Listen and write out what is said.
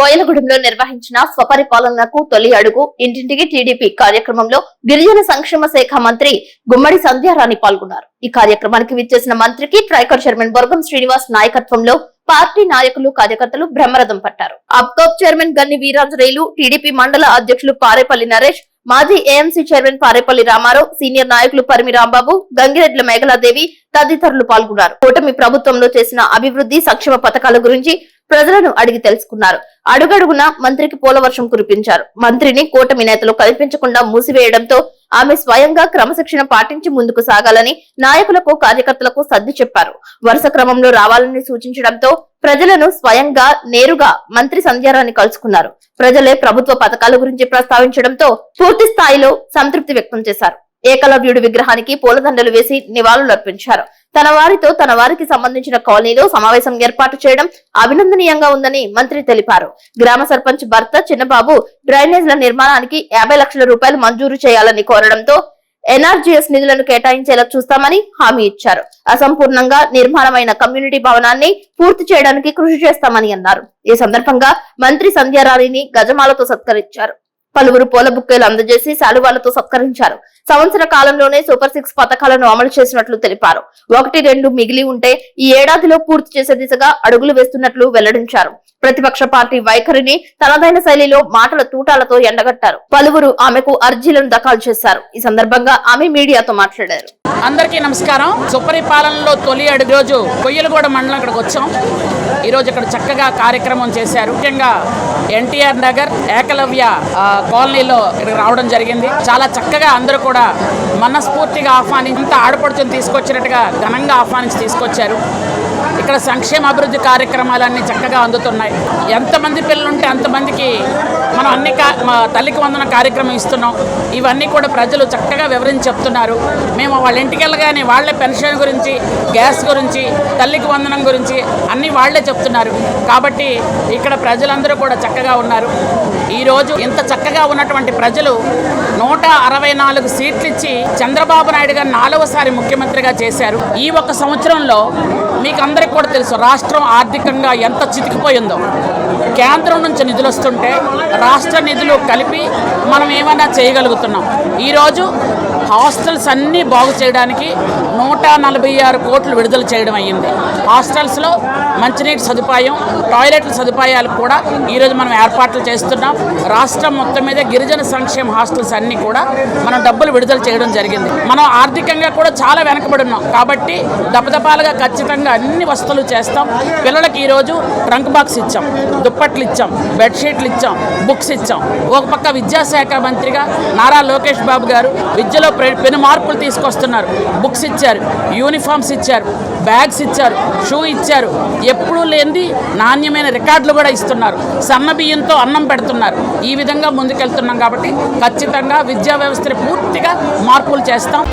కోయలగూడెంలో నిర్వహించిన స్వపరిపాలనకు తొలి అడుగు ఇంటింటికి టీడీపీ కార్యక్రమంలో గిరిజన సంక్షేమ శాఖ మంత్రి గుమ్మడి సంధ్యారాణి పాల్గొన్నారు. ఈ కార్యక్రమానికి విచ్చేసిన మంత్రికి ట్రైకర్ చైర్మన్ బొర్గం శ్రీనివాస్ నాయకత్వంలో పార్టీ నాయకులు కార్యకర్తలు బ్రహ్మరథం పట్టారు. అప్కోప్ చైర్మన్ గన్ని వీరాజరేలు టీడీపీ మండల అధ్యక్షులు పారేపల్లి నరేష్ మాజీ AMC chairman Parepalli Ramarao senior నాయకులు పరిమి రాంబాబు గంగిరెడ్ల మేఘలాదేవి తదితరులు పాల్గొన్నారు. కూటమి ప్రభుత్వంలో చేసిన అభివృద్ధి సంక్షేమ పథకాల గురించి ప్రజలను అడిగి తెలుసుకున్నారు. అడుగడుగున మంత్రికి పోలవర్షం కురిపించారు. మంత్రిని కూటమి నేతలు కల్పించకుండా మూసివేయడంతో ఆమె స్వయంగా క్రమశిక్షణ పాటించి ముందుకు సాగాలని నాయకులకు కార్యకర్తలకు సర్ది చెప్పారు. వరుస క్రమంలో రావాలని సూచించడంతో ప్రజలను స్వయంగా నేరుగా మంత్రి సంధ్యారాన్ని కలుసుకున్నారు. ప్రజలే ప్రభుత్వ పథకాల గురించి ప్రస్తావించడంతో పూర్తి స్థాయిలో సంతృప్తి వ్యక్తం చేశారు. ఏకలవ్యుడి విగ్రహానికి పూలదండలు వేసి నివాళులర్పించారు. తన వారితో తన వారికి సంబంధించిన కాలనీలో సమావేశం ఏర్పాటు చేయడం అభినందనీయంగా ఉందని మంత్రి తెలిపారు. గ్రామ సర్పంచ్ భర్త చిన్నబాబు డ్రైనేజ్ల నిర్మాణానికి యాభై లక్షల రూపాయలు మంజూరు చేయాలని కోరడంతో ఎన్ఆర్జీఎస్ నిధులను కేటాయించేలా చూస్తామని హామీ ఇచ్చారు. అసంపూర్ణంగా నిర్మాణమైన కమ్యూనిటీ భవనాన్ని పూర్తి చేయడానికి కృషి చేస్తామని అన్నారు. ఈ సందర్భంగా మంత్రి సంధ్యారాణిని గజమాలతో సత్కరించారు. పలువురు పూల బుక్కేలు అందజేసి శాలువాలతో సత్కరించారు. సంవత్సర కాలంలోనే సూపర్ సిక్స్ పథకాలను అమలు చేసినట్లు తెలిపారు. ఒకటి రెండు మిగిలి ఉంటే ఈ ఏడాదిలో పూర్తి చేసే దిశగా అడుగులు వేస్తున్నట్లు వెల్లడించారు. ప్రతిపక్ష పార్టీ వైఖరిని తనదైన శైలిలో మాటల తూటాలతో ఎండగట్టారు. పలువురు ఆమెకు అర్జీలను దఖాలు చేశారు. ఈ సందర్భంగా ఆమె మీడియాతో మాట్లాడారు. అందరికీ నమస్కారం. సుపరిపాలనలో తొలి అడుగు రోజు కొయ్యలగూడ మండలం ఇక్కడికి వచ్చాం. ఈరోజు ఇక్కడ చక్కగా కార్యక్రమం చేశారు. ముఖ్యంగా ఎన్టీఆర్ నగర్ ఏకలవ్య కాలనీలో రావడం జరిగింది. చాలా చక్కగా అందరూ కూడా మనస్ఫూర్తిగా ఆహ్వానించి ఇంత ఆడపడుచుని తీసుకొచ్చినట్టుగా ఘనంగా ఆహ్వానించి తీసుకొచ్చారు. ఇక్కడ సంక్షేమ అభివృద్ధి కార్యక్రమాలన్నీ చక్కగా అందుతున్నాయి. ఎంతమంది పిల్లలు ఉంటే అంతమందికి మనం అన్ని మా తల్లికి వందన కార్యక్రమం ఇస్తున్నాం. ఇవన్నీ కూడా ప్రజలు చక్కగా వివరించి చెప్తున్నారు. మేము వాళ్ళ ఇంటికి వెళ్ళగానే వాళ్ళే పెన్షన్ గురించి గ్యాస్ గురించి తల్లికి వందనం గురించి అన్నీ వాళ్ళే చెప్తున్నారు. కాబట్టి ఇక్కడ ప్రజలందరూ కూడా చక్కగా ఉన్నారు. ఈరోజు ఇంత చక్కగా ఉన్నటువంటి ప్రజలు నూట అరవై నాలుగు సీట్లు ఇచ్చి చంద్రబాబు నాయుడు గారు నాలుగోసారి ముఖ్యమంత్రిగా చేశారు. ఈ ఒక్క సంవత్సరంలో మీకు అందరికీ కూడా తెలుసు రాష్ట్రం ఆర్థికంగా ఎంత చితికిపోయిందో. కేంద్రం నుంచి నిధులు వస్తుంటే రాష్ట్ర నిధులు కలిపి మనం ఏమైనా చేయగలుగుతున్నాం. ఈరోజు హాస్టల్స్ అన్నీ బాగు చేయడానికి నూట నలభై ఆరు కోట్లు విడుదల చేయడం అయ్యింది. హాస్టల్స్లో మంచినీటి సదుపాయం టాయిలెట్ల సదుపాయాలు కూడా ఈరోజు మనం ఏర్పాట్లు చేస్తున్నాం. రాష్ట్రం మొత్తం మీద గిరిజన సంక్షేమ హాస్టల్స్ అన్నీ కూడా మనం డబ్బులు విడుదల చేయడం జరిగింది. మనం ఆర్థికంగా కూడా చాలా వెనకబడి ఉన్నాం. కాబట్టి దపదపాలుగా ఖచ్చితంగా అన్ని వస్తువులు చేస్తాం. పిల్లలకి ఈరోజు ట్రంక్ బాక్స్ ఇచ్చాం దుప్పట్లు ఇచ్చాం బెడ్షీట్లు ఇచ్చాం బుక్స్ ఇచ్చాం. ఒక పక్క విద్యాశాఖ మంత్రిగా నారా లోకేష్ బాబు గారు విద్యలో పెను మార్పులు తీసుకొస్తున్నారు. బుక్స్ ఇచ్చారు యూనిఫామ్స్ ఇచ్చారు బ్యాగ్స్ ఇచ్చారు షూ ఇచ్చారు. ఎప్పుడూ లేనిది నాణ్యమైన రికార్డులు కూడా ఇస్తున్నారు. సన్న బియ్యంతో అన్నం పెడుతున్నారు. ఈ విధంగా ముందుకెళ్తున్నాం కాబట్టి ఖచ్చితంగా విద్యా వ్యవస్థని పూర్తిగా మార్పులు చేస్తాం.